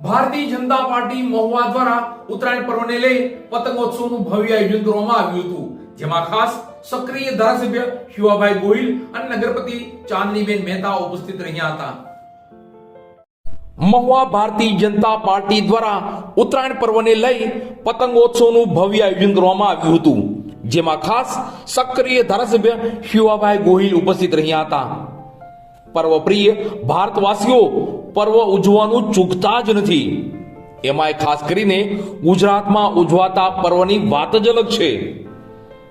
Bharatiya Janata party Mahuva દ્વારા ઉત્તરાયણ પર્વને લઈ પતંગોત્સવનું ભવ્ય આયોજન કરવામાં આવ્યું હતું. જેમાં ખાસ સક્રિય ધારાસભ્ય શિવાભાઈ ગોહિલ અને નગરપતિ ચાંદનીબેન મહેતા ઉપસ્થિત રહ્યા હતા. મહુવા ભારતીય જનતા પાર્ટી દ્વારા ઉત્તરાયણ પર્વને લઈ પતંગોત્સવનું ભવ્ય આયોજન કરવામાં આવ્યું હતું. જેમાં ખાસ સક્રિય ધારાસભ્ય શિવાભાઈ ગોહિલ ઉપસ્થિત રહ્યા હતા. પર્વ પ્રિય ભારતવાસીઓ, પર્વ ઉજવવાનું ચૂકતા જ નથી. એમાંય ખાસ કરીને ગુજરાતમાં ઉજવાતા પર્વની વાત જ અલગ છે.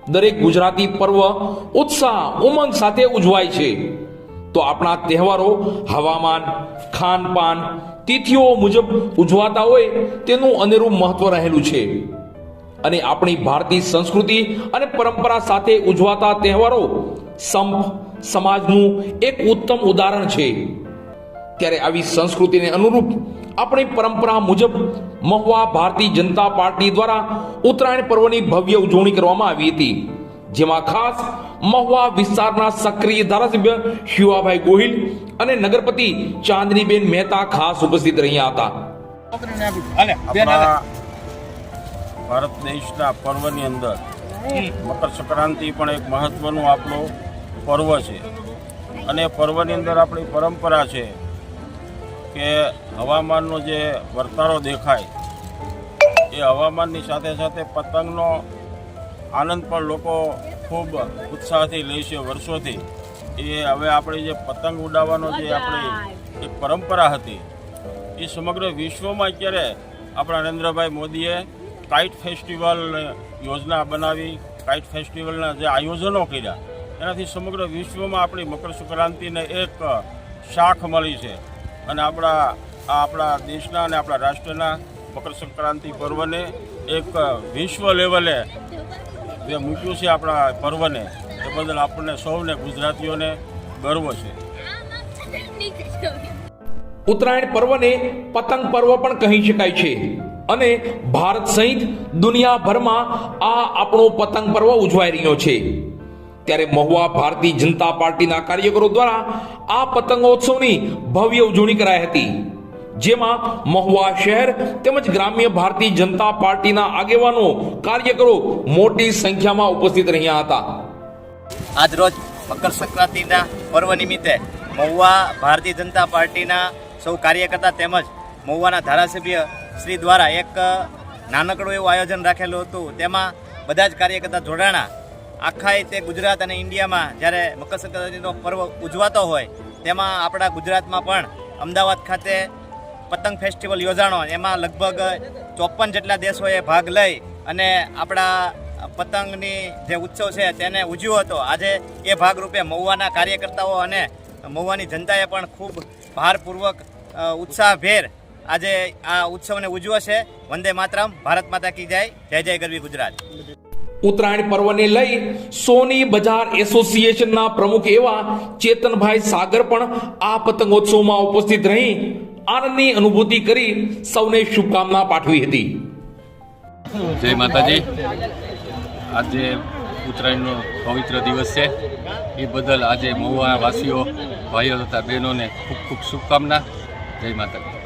દરેક ગુજરાતી પર્વ ઉત્સાહ, ઉમંગ સાથે ઉજવાય છે. તો આપણા તહેવારો હવામાન, ખાનપાન, તિથિઓ મુજબ ઉજવાતા હોય તેનું અનેરું મહત્વ રહેલું છે. અને આપણી ભારતીય સંસ્કૃતિ અને પરંપરા સાથે ઉજવાતા તહેવારો સંપ સમાજનું એક ઉત્તમ ઉદાહરણ છે. ત્યારે આવી સંસ્કૃતિને અનુરૂપ આપણી પરંપરા મુજબ મહુવા ભારતીય જનતા પાર્ટી દ્વારા ઉત્તરાયણ પર્વની ભવ્ય ઉજવણી કરવામાં આવી હતી. જેમાં ખાસ મહુવા વિસ્તારના સક્રિય ધારાસભ્ય શિવાભાઈ ગોહિલ અને નગરપતિ ચાંદનીબેન મહેતા ખાસ ઉપસ્થિત રહ્યા હતા. ભારત દેશના પર્વની અંદર મકર સંક્રાંતિ પણ એક મહત્વનું આપણું પર્વ છે. અને પર્વની અંદર આપણી પરંપરા છે કે હવામાનનો જે વર્તારો દેખાય, એ હવામાનની સાથે સાથે પતંગનો આનંદ પણ લોકો ખૂબ ઉત્સાહથી લે છે વર્ષોથી. એ હવે આપણી જે પતંગ ઉડાવવાનો જે આપણી એક પરંપરા હતી, એ સમગ્ર વિશ્વમાં અત્યારે આપણા નરેન્દ્રભાઈ મોદીએ કાઇટ ફેસ્ટિવલ યોજના બનાવી, કાઇટ ફેસ્ટિવલના જે આયોજનો કર્યા. એનાથી સમગ્ર વિશ્વમાં આપણી મકર સંક્રાંતિને એક શાખ મળી છે. અને આપણા આપણા દેશના અને આપણા રાષ્ટ્રના મકર સંક્રાંતિ પર્વને એક વિશ્વ લેવલે જે મૂક્યું છે આપણા પર્વને, એ બદલ આપણને સૌને ગુજરાતીઓને ગર્વ છે. ઉત્તરાયણ પર્વને પતંગ પર્વ પણ કહી શકાય છે. અને ભારત સહિત દુનિયાભરમાં આ આપણો પતંગ પર્વ ઉજવાઈ રહ્યો છે. ત્યારે મહુવા ભારતીય જનતા પાર્ટીના કાર્યકરો દ્વારા આ પતંગોત્સવની ભવ્ય ઉજવણી કરાઈ હતી. જેમાં મહુવા શહેર તેમજ ગ્રામ્ય ભારતીય જનતા પાર્ટીના આગેવાનો કાર્યકરો મોટી સંખ્યામાં ઉપસ્થિત રહ્યા હતા. આજ રોજ મકર સંક્રાંતિના પર્વ નિમિત્તે મહુવા ભારતીય જનતા પાર્ટીના સૌ કાર્યકર્તા તેમજ મહુવાના ધારાસભ્ય શ્રી દ્વારા એક નાનકડું એવું આયોજન રાખેલું હતું. તેમાં બધા જ કાર્યકર્તા જોડાણા આખા તે ગુજરાત અને ઇન્ડિયામાં જ્યારે મકર સંક્રાંતિનો પર્વ ઉજવાતો હોય, તેમાં આપણા ગુજરાતમાં પણ અમદાવાદ ખાતે પતંગ ફેસ્ટિવલ યોજાણો, એમાં લગભગ ચોપન જેટલા દેશોએ ભાગ લઈ અને આપણા પતંગની જે ઉત્સવ છે તેને ઉજવ્યો હતો. આજે એ ભાગરૂપે મહુવાના કાર્યકર્તાઓ અને મહુવાની જનતાએ પણ ખૂબ ભારપૂર્વક ઉત્સાહભેર આજે આ ઉત્સવને ઉજવ્યો છે. વંદે માતરમ, ભારત માતા કી જય જય જય ગરવી ગુજરાત. ઉત્તરાયણ પર્વને લઈ સોની બજાર એસોસિએશનના પ્રમુખ એવા ચેતનભાઈ સાગર પણ આ પતંગોત્સવમાં ઉપસ્થિત રહી આનંદની અનુભૂતિ કરી સૌને શુભકામના પાઠવી હતી. જય માતાજી. આજે ઉત્તરાયણનો પવિત્ર દિવસ છે. એ બદલ આજે મહુવાવાસીઓ, ભાઈઓ તથા બહેનોને ખૂબ ખૂબ શુભકામના. જય માતાજી.